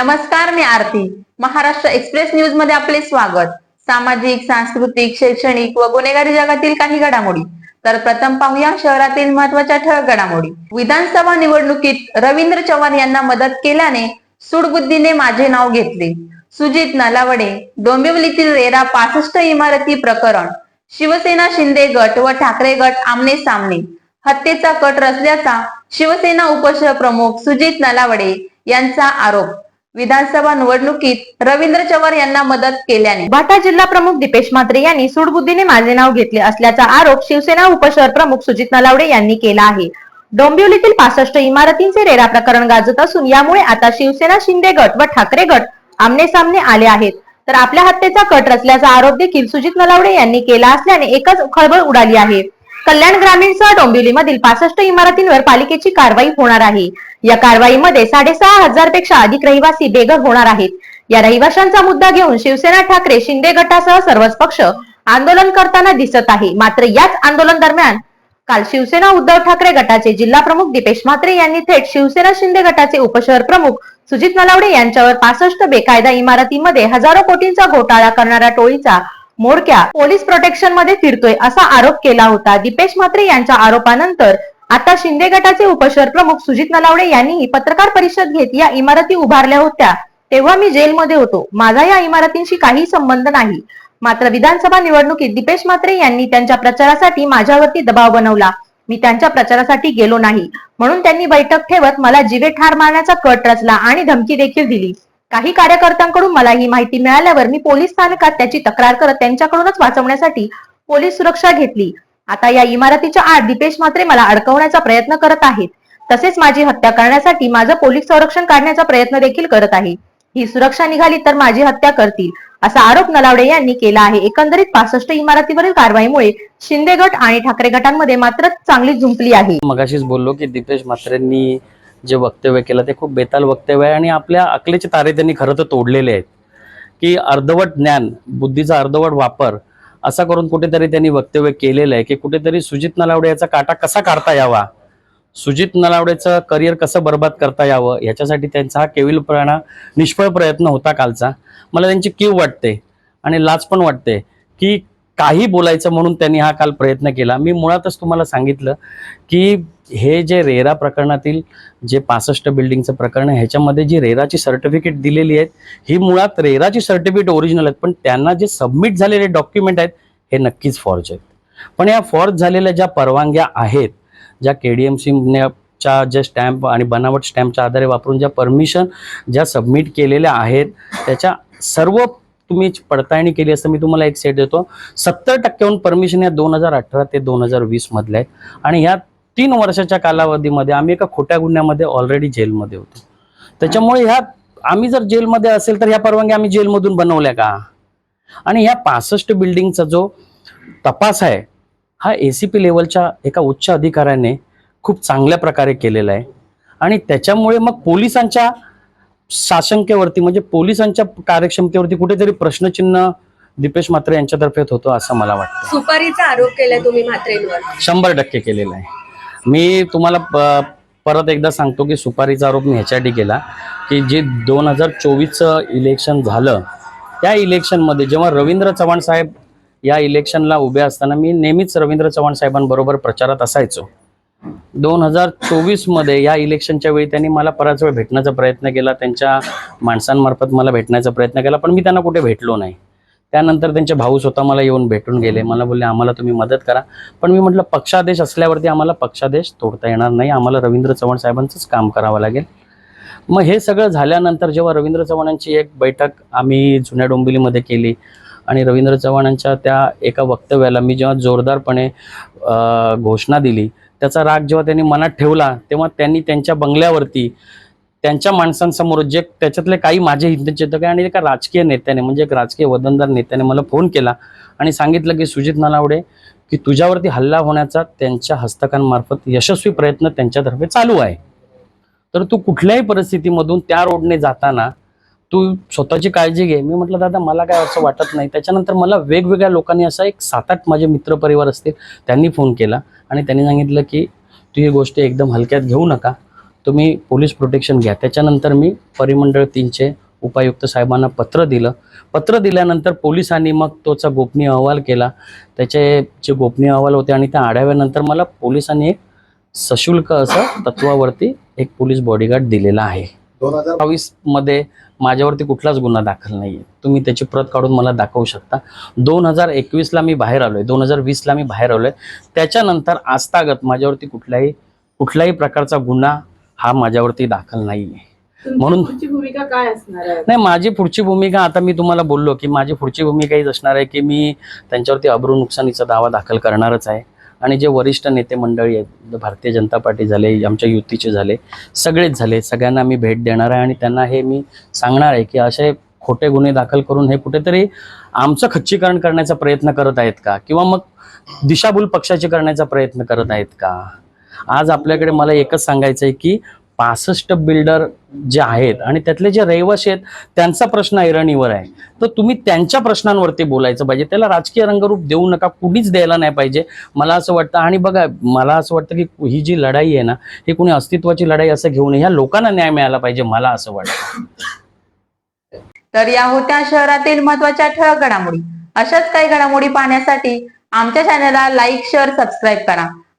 नमस्कार मी आरती. महाराष्ट्र एक्सप्रेस न्यूजमध्ये आपले स्वागत. सामाजिक सांस्कृतिक शैक्षणिक व गुन्हेगारी जगातील काही घडामोडी. तर प्रथम पाहूया शहरातील महत्त्वाच्या ठळक घडामोडी. विधानसभा निवडणुकीत रवींद्र चव्हाण यांना मदत केल्याने सुडबुद्धीने माझे नाव घेतले. सुजित नलावडे डोंबिवलीतील रेरा पासष्ट इमारती प्रकरण शिवसेना शिंदे गट व ठाकरे गट आमने सामने. हत्येचा कट रचल्याचा शिवसेना उपशहर प्रमुख सुजित नलावडे यांचा आरोप. विधानसभा निवडणुकीत रवींद्र चव्हाण यांना मदत केल्याने. भाटा जिल्हा प्रमुख दीपेश म्हात्रे यांनी सूडबुद्धीने माझे नाव घेतले असल्याचा आरोप शिवसेना उपशहर प्रमुख सुजित नलावडे यांनी केला आहे. डोंबिवलीतील पासष्ट इमारतींचे रेरा प्रकरण गाजत असून यामुळे आता शिवसेना शिंदे गट व ठाकरे गट आमने सामने आले आहेत. तर आपल्या हत्येचा कट रचल्याचा आरोप देखील सुजित नलावडे यांनी केला असल्याने एकच खळबळ उडाली आहे. कल्याण ग्रामीणसह डोंबिवलीमधील पासष्ट इमारतींवर पालिकेची कारवाई होणार आहे. या कारवाईमध्ये साडेसहा हजारपेक्षा अधिक रहिवासी बेघर होणार आहेत. या रहिवाशांचा मुद्दा घेऊन शिवसेना ठाकरे शिंदे गटासह सर्वच पक्ष आंदोलन करताना दिसत आहे. मात्र याच आंदोलन दरम्यान काल शिवसेना उद्धव ठाकरे गटाचे जिल्हा प्रमुख दीपेश म्हात्रे यांनी थेट शिवसेना शिंदे गटाचे उपशहर प्रमुख सुजित नलावडे यांच्यावर पासष्ट बेकायदा इमारतीमध्ये हजारो कोटींचा घोटाळा करणाऱ्या टोळीचा मोडक्या पोलीस प्रोटेक्शनमध्ये फिरतोय असा आरोप केला होता. दीपेश म्हात्रे यांच्या आरोपानंतर आता शिंदे गटाचे उपशहर प्रमुख सुजित नलावडे यांनीही पत्रकार परिषद घेत या इमारती उभारल्या होत्या. तेव्हा मी जेलमध्ये होतो. माझा या इमारतींशी काही संबंध नाही. मात्र विधानसभा निवडणुकीत दीपेश म्हात्रे यांनी त्यांच्या प्रचारासाठी माझ्यावरती दबाव बनवला. मी त्यांच्या प्रचारासाठी गेलो नाही. म्हणून त्यांनी बैठक ठेवत मला जीवे ठार मारण्याचा कट रचला आणि धमकी देखील दिली. काही कार्यकर्त्यांकडून मला ही माहिती मिळाल्यावर मी पोलीस स्थानकात त्याची तक्रार करत त्यांच्याकडूनच वाचवण्यासाठी पोलीस सुरक्षा घेतली. आता या इमारतीच्या आत दीपेश म्हात्रे मला अडकवण्याचा प्रयत्न करत आहेत. तसेच माझी हत्या करण्यासाठी माझं पोलीस संरक्षण काढण्याचा प्रयत्न देखील करत आहे. ही सुरक्षा निघाली तर माझी हत्या करतील असा आरोप नलावडे यांनी केला आहे. एकंदरीत पासष्ट इमारतीवरील कारवाईमुळे शिंदे गट आणि ठाकरे गटांमध्ये मात्र चांगली झुंपली आहे. मगाशीच बोललो की दीपेश म्हात्रेंनी जे वक्तव्य केलं ते खूप बेताल वक्तव्य आहे आणि आपल्या अकलेचे तारे त्यांनी खरं तर तोडलेले आहेत. की अर्धवट ज्ञान बुद्धीचा अर्धवट वापर असा करून कुठेतरी त्यांनी वक्तव्य केलेलं आहे की कुठेतरी सुजित नलावडे याचा काटा कसा काढता यावा? सुजित नलावडेचं करिअर कसं बर्बाद करता यावं? याच्यासाठी त्यांचा हा केविलपणा निष्फळ प्रयत्न होता कालचा. मला त्यांची कीव वाटते आणि लाच पण वाटते की काही बोलायचं म्हणून त्यांनी हा काल प्रयत्न केला. मी मुळातच तुम्हाला सांगितलं की हे जे रेरा प्रकरणातील जे पासष्ट बिल्डिंगचं प्रकरण आहे ह्याच्यामध्ये जी रेराची सर्टिफिकेट दिलेली आहेत ही मुळात रेराची सर्टिफिकेट ओरिजिनल आहेत पण त्यांना जे सबमिट झालेले डॉक्युमेंट आहेत हे नक्कीच फॉर्ज आहेत. पण या फॉर्ज झालेल्या ज्या परवानग्या आहेत ज्या के डी एम सीच्या ज्या स्टॅम्प आणि बनावट स्टॅम्पच्या आधारे वापरून ज्या परमिशन ज्या सबमिट केलेल्या आहेत त्याच्या सर्व तुम्ही पडताळणी केली असं मी तुम्हाला एक सेट देतो. सत्तर टक्क्याहून परमिशन या दोन हजार अठरा ते दोन हजार वीसमधल्या आहेत. आणि ह्या तीन वर्षाच्या कालावधीमध्ये आम्ही एका खोट्या गुन्ह्यामध्ये ऑलरेडी जेलमध्ये होतो. त्याच्यामुळे ह्या आम्ही जर जेलमध्ये असेल तर ह्या परवानग्या आम्ही जेलमधून बनवल्या का? आणि ह्या पासष्ट बिल्डिंगचा जो तपास आहे हा ए सी पी लेवलच्या एका उच्च अधिकाऱ्याने खूप चांगल्या प्रकारे केलेला आहे. आणि त्याच्यामुळे मग पोलिसांच्या साशंकेवरती म्हणजे पोलिसांच्या कार्यक्षमतेवरती कुठेतरी प्रश्नचिन्ह दीपेश म्हात्रे यांच्यातर्फे होतं असं मला वाटतं. सुपारीचा आरोप केलाय तुम्ही म्हात्रेंवर. शंभर टक्के केलेला आहे. मी तुम्हाला प- परत एकदा सांगतो की सुपारीचा आरोप मी ह्याच्यासाठी केला की जे दोन हजार चोवीसचं इलेक्शन झालं त्या इलेक्शनमध्ये जेव्हा रवींद्र चव्हाण साहेब या इलेक्शनला उभे असताना मी नेहमीच रवींद्र चव्हाण साहेबांबरोबर प्रचारात असायचो. दोन हजार चोवीसमध्ये या इलेक्शनच्या वेळी त्यांनी मला बराच वेळ भेटण्याचा प्रयत्न केला त्यांच्या माणसांमार्फत मला भेटण्याचा प्रयत्न केला पण मी त्यांना कुठे भेटलो नाही. त्यानंतर त्यांचे भाऊ स्वतः मला येऊन भेटून गेले. मला बोलले आम्हाला तुम्ही मदत करा. पण मी म्हटलं पक्षादेश असल्यावरती आम्हाला पक्षादेश तोडता येणार नाही. आम्हाला रवींद्र चव्हाण साहेबांचंच काम करावं लागेल. मग हे सगळं झाल्यानंतर जेव्हा रवींद्र चव्हाणांची एक बैठक आम्ही जुन्या डोंबिवलीमध्ये केली आणि रवींद्र चव्हाणांच्या त्या एका वक्तव्याला मी जेव्हा जोरदारपणे घोषणा दिली त्याचा राग जेव्हा त्यांनी मनात ठेवला तेव्हा त्यांनी त्यांच्या बंगल्यावरती त्यांच्या माणसांसमोर जे त्याच्यातले काही माझे हितचेतक आहे आणि एका राजकीय नेत्याने म्हणजे एक राजकीय वदनदार नेत्याने मला फोन केला आणि सांगितलं की सुजित नालावडे की तुझ्यावरती हल्ला होण्याचा त्यांच्या हस्तकांमार्फत यशस्वी प्रयत्न त्यांच्यातर्फे चालू आहे. तर तू कुठल्याही परिस्थितीमधून त्या रोडने जाताना तू स्वतःची काळजी घे. मी म्हटलं दादा मला काय असं वाटत नाही. त्याच्यानंतर मला वेगवेगळ्या लोकांनी असा एक सात आठ माझे मित्रपरिवार असतील त्यांनी फोन केला आणि त्यांनी सांगितलं की तू ही गोष्ट एकदम हलक्यात घेऊ नका. तुम्ही पोलीस प्रोटेक्शन घ्या. त्याच्यानंतर मी परिमंडळ तीनचे उपायुक्त साहेबांना पत्र दिलं. पत्र दिल्यानंतर पोलिसांनी मग तोचा गोपनीय अहवाल केला. त्याचे जे गोपनीय अहवाल होते आणि त्या आढाव्यानंतर मला पोलिसांनी एक सशुल्क असं तत्वावरती एक पोलीस बॉडीगार्ड दिलेला आहे. दोन हजार बावीसमध्ये माझ्यावरती कुठलाच गुन्हा दाखल नाही आहे तुम्ही त्याची प्रत काढून मला दाखवू शकता. दोन हजार एकवीसला मी बाहेर आलोय. दोन हजार वीसला मी बाहेर आलोय. त्याच्यानंतर आस्थागत माझ्यावरती कुठल्याही कुठल्याही प्रकारचा गुन्हा हा माझ्यावरती दाखल नाही आहे म्हणून भूमिका काय असणार आहे? नाही माझी पुढची भूमिका आता मी तुम्हाला बोललो की माझी पुढची भूमिका हीच असणार आहे की मी त्यांच्यावरती अब्रू नुकसानीचा दावा दाखल करणारच आहे. आणि जे वरिष्ठ नेते मंडळी आहेत भारतीय जनता पार्टी झाले आमच्या युतीचे झाले सगळेच झाले सगळ्यांना मी भेट देणार आहे आणि त्यांना हे मी सांगणार आहे की असे खोटे गुन्हे दाखल करून हे कुठेतरी आमचं खच्चीकरण करण्याचा प्रयत्न करत आहेत का? किंवा मग दिशाभूल पक्षाची करण्याचा प्रयत्न करत आहेत का? आज आपल्याकडे मला एकच सांगायचं आहे की पासष्ट बिल्डर जे आहेत आणि त्यातले जे रहिवासी आहेत त्यांचा प्रश्न ऐरणीवर आहे. तर तुम्ही त्यांच्या प्रश्नांवरती बोलायचं पाहिजे. त्याला राजकीय रंगरूप देऊ नका कुणीच द्यायला नाही पाहिजे. मला असं वाटतं आणि बघा मला असं वाटतं की ही जी लढाई आहे ना ही कुणी अस्तित्वाची लढाई असं घेऊ नये. ह्या लोकांना न्याय मिळाला पाहिजे मला असं वाटतं. तर या होत्या शहरातील महत्त्वाच्या ठळक घडामोडी. अशाच काही घडामोडी पाहण्यासाठी आमच्या चॅनलला लाईक शेअर सबस्क्राईब करा.